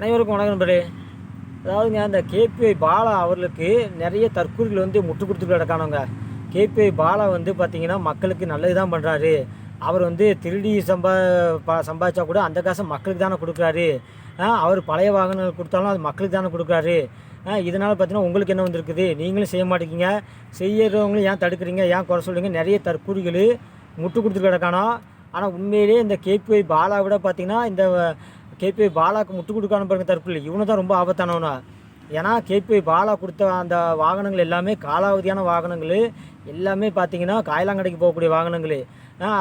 அனைவருக்கும் வணக்கம் நண்பரே. அதாவதுங்க அந்த கேபிஐ பாலா அவர்களுக்கு நிறைய தற்கூரிகள் வந்து முட்டு கொடுத்து கிடக்கானவங்க கேபிஐ பாலா வந்து பார்த்தீங்கன்னா மக்களுக்கு நல்லது தான் பண்ணுறாரு அவர் வந்து திருடி சம்பா ப சம்பாதிச்சா கூட அந்த காசை மக்களுக்கு தானே கொடுக்குறாரு. அவர் பழைய வாகனங்கள் கொடுத்தாலும் அது மக்களுக்கு தானே கொடுக்குறாரு. இதனால் பார்த்தீங்கன்னா உங்களுக்கு என்ன வந்திருக்குது? நீங்களும் செய்ய மாட்டேங்கிங்க செய்யறவங்களும் ஏன் தடுக்கிறீங்க? ஏன் குறை சொல்லுங்க நிறைய தற்கூரிகள் முட்டு கொடுத்துட்டு கிடக்கானோ ஆனால் உண்மையிலேயே இந்த கேபிஐ பாலா விட பார்த்திங்கன்னா இந்த கேபிஐ பாலாக்கு முட்டு கொடுக்கான பாருங்க தற்கொலை இவனு தான் ரொம்ப ஆபத்தானவனா. ஏன்னா கேபிஐ பாலா கொடுத்த அந்த வாகனங்கள் எல்லாமே காலாவதியான வாகனங்கள். எல்லாமே பார்த்தீங்கன்னா காயலாங்கடைக்கு போகக்கூடிய வாகனங்கள்.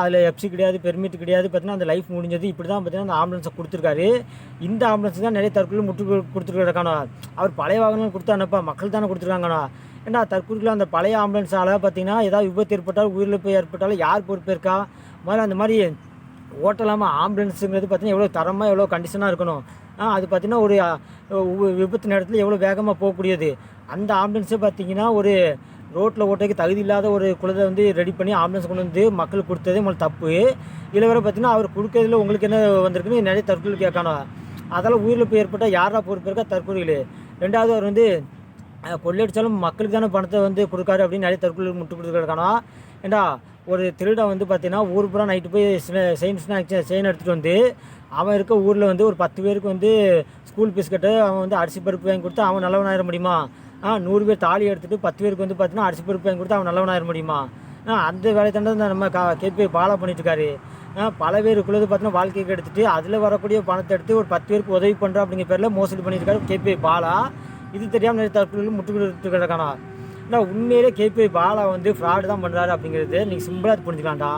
அதில் எஃப்சி கிடையாது பெர்மிட் கிடையாது. பார்த்தீங்கன்னா அந்த லைஃப் முடிஞ்சது. இப்படி தான் பார்த்தீங்கன்னா அந்த ஆம்புலன்ஸை கொடுத்துருக்காரு. இந்த ஆம்புலன்ஸ் தான் நிறைய தற்கொலை முட்டு கொடுத்துட்டு அவர் பழைய வாகனங்கள் கொடுத்தானப்பா மக்கள் தானே கொடுத்துருக்காங்கண்ணா. ஏன்னா தற்கொலைக்குள்ள அந்த பழைய ஆம்புலன்ஸால் பார்த்தீங்கன்னா ஏதாவது விபத்து ஏற்பட்டாலும் உயிரிழப்பு ஏற்பட்டாலும் யார் பொறுப்பேற்கா? முதல்ல அந்த மாதிரி ஓட்டலாமல் ஆம்புலன்ஸுங்கிறது பார்த்தீங்கன்னா எவ்வளோ தரமாக எவ்வளோ கண்டிஷனாக இருக்கணும். அது பார்த்தீங்கன்னா ஒரு விபத்து நேரத்தில் எவ்வளோ வேகமாக போகக்கூடியது. அந்த ஆம்புலன்ஸே பார்த்தீங்கன்னா ஒரு ரோட்டில் ஓட்டுறதுக்கு தகுதி இல்லாத ஒரு குழந்தை வந்து ரெடி பண்ணி ஆம்புலன்ஸ் கொண்டு வந்து மக்களுக்கு கொடுத்ததே உங்களுக்கு தப்பு. இதில் வேறு பார்த்தீங்கன்னா அவர் கொடுக்கறதுல உங்களுக்கு என்ன வந்திருக்குன்னு நிறைய தற்கொலை கேட்கணும் அதெல்லாம் உயிரிழப்பு ஏற்பட்டால் யாரா பொறுப்பு இருக்கா தற்கொலைகள். ரெண்டாவது அவர் வந்து அஹ் கொள்ளையடிச்சாலும் மக்களுக்கு தானே பணத்தை வந்து கொடுக்காரு அப்படின்னு நிறைய தற்கொலை முட்டு கொடுத்துருக்கானா ஏண்டா ஒரு திருடன் வந்து பார்த்தீங்கன்னா ஊர் பூரா நைட்டு போய் செயின் ஸ்நாக்ஸ் செயின் எடுத்துகிட்டு வந்து அவன் இருக்க ஊரில் வந்து ஒரு பத்து பேருக்கு வந்து ஸ்கூல் பிஸ்கட்டு அவன் வந்து அரிசி பருப்பு வாங்கி கொடுத்து அவன் நல்லவனாயிர முடியுமா? ஆ நூறு பேர் தாலி எடுத்துகிட்டு பத்து பேருக்கு வந்து பார்த்தீங்கன்னா அரிசி பருப்பு வாங்கி கொடுத்து அவன் நல்லவனாயிர முடியுமா? ஆ அந்த வேலையை தான் நம்ம கா கேபி ஃபாலோ பண்ணிட்டுருக்காரு பல பேர் பல பார்த்தீங்கன்னா வாழ்க்கைக்கு எடுத்துகிட்டு அதில் வரக்கூடிய பணத்தை எடுத்து ஒரு பத்து பேருக்கு உதவி பண்ணுறோம் அப்படிங்கிற பேரில் மோசடி பண்ணியிருக்காரு கேபி பாலா. இது தெரியாமல் நிறைய தற்கொலை முட்டு கிடக்கானா ஆனால் உண்மையிலே கேபி பாலா வந்து ஃப்ராடு தான் பண்ணுறாரு அப்படிங்கிறது நீங்கள் சிம்பிளாக புரிஞ்சுக்கலாம்டா.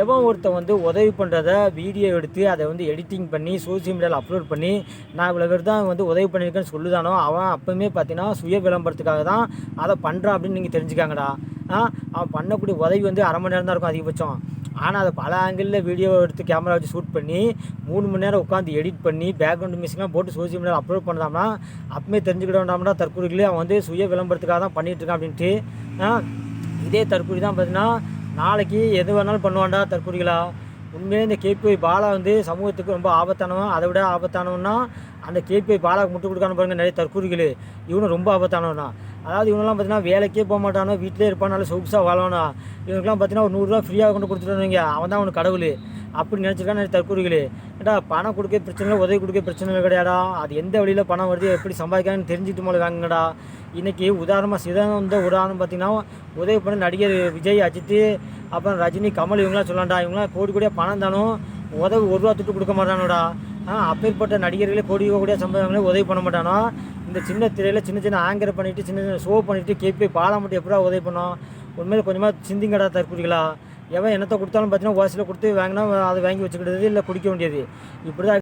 எவன் ஒருத்தன் வந்து உதவி பண்ணுறத வீடியோ எடுத்து அதை வந்து எடிட்டிங் பண்ணி சோசியல் மீடியாவில் அப்லோட் பண்ணி நான் இவ்வளோ பேர் தான் வந்து உதவி பண்ணியிருக்கேன்னு சொல்லுதானோ அவன் அப்போவுமே பார்த்தீங்கன்னா சுய விளம்பரத்துக்காக தான் அதை பண்ணுறான் அப்படின்னு நீங்கள் தெரிஞ்சுக்காங்கடா. ஆ அவன் பண்ணக்கூடிய உதவி வந்து அரை மணி நேரம் தான் இருக்கும் அதிகபட்சம். ஆனால் அதை பல ஆங்கிளில் வீடியோ எடுத்து கேமரா வச்சு ஷூட் பண்ணி மூணு மணி நேரம் உட்காந்து எடிட் பண்ணி பேக்ரவுண்ட் மியூசிக்லாம் போட்டு சோசியல் மீடியாவில் அப்லோட் பண்ணாம்னா அப்பவுமே தெரிஞ்சுக்கிட வேண்டாம்னா தற்கொலைகளே அவன் வந்து சுய விளம்பரத்துக்காக தான் பண்ணிகிட்ருக்கான் இருக்கான் அப்படின்ட்டு. இதே தற்கொலை தான் பார்த்தீங்கன்னா நாளைக்கு எது வேணாலும் பண்ணுவான்டா தற்கொலைகளா உண்மையிலே இந்த கேபிஐ பாலா வந்து சமூகத்துக்கு ரொம்ப ஆபத்தானவன் அதை விட ஆபத்தானவன்னா அந்த கேபிஐ பாலாவுக்கு முட்டு கொடுக்கான பாருங்க நிறைய தற்கூறிகள். இவனும் ரொம்ப ஆபத்தானவனா? அதாவது இவனெல்லாம் பார்த்தீங்கன்னா வேலைக்கே போக மாட்டானோ வீட்டிலே இருப்பானால சொகுசாக வாழணும் இவனுக்குலாம் பார்த்தீங்கன்னா ஒரு நூறுரூவா ஃப்ரீயாக கொண்டு கொடுத்துட்டு அவன் தான் அவனுக்கு கடவுள். அப்படி நினச்சிருக்கா நிறைய தற்கொலைகள் ஏடா பணம் கொடுக்க பிரச்சனை இல்லை உதவி கொடுக்க பிரச்சனை இல்லை கிடையாடா. அது எந்த வழியில் பணம் வருது எப்படி சம்பாதிக்கலாம்னு தெரிஞ்சுட்டு போல வாங்குங்கடா. இன்றைக்கி உதாரணமாக சிதந்த உதாரணம் பார்த்தீங்கன்னா உதவி பண்ண நடிகர் விஜய் அஜித் அப்புறம் ரஜினி கமல் இவங்களாம் சொல்லலாம்டா இவங்களாம் கோடி கோடியாக பணம் தானும் உதவி ஒரு ரூபா துட்டு கொடுக்க மாட்டானோடா. அப்பேற்பட்ட நடிகர்களே கோடி கோடியாக சம்பாதிங்களே உதவி பண்ண மாட்டானோ? இந்த சின்ன திரையில் சின்ன சின்ன ஆங்கர் பண்ணிவிட்டு சின்ன சின்ன ஷோ பண்ணிவிட்டு கேபி பாலாமட்டி எப்படா உதவி பண்ணோம்? உண்மையில கொஞ்சமாக சிந்திங்கடா தற்கொலைகளா எவன் என்னத்தை கொடுத்தாலும் பார்த்தீங்கன்னா ஓசியில் கொடுத்து வாங்கினா அதை வாங்கி வச்சுக்கிட்டது இல்லை குடிக்க வேண்டியது. இப்படி தான்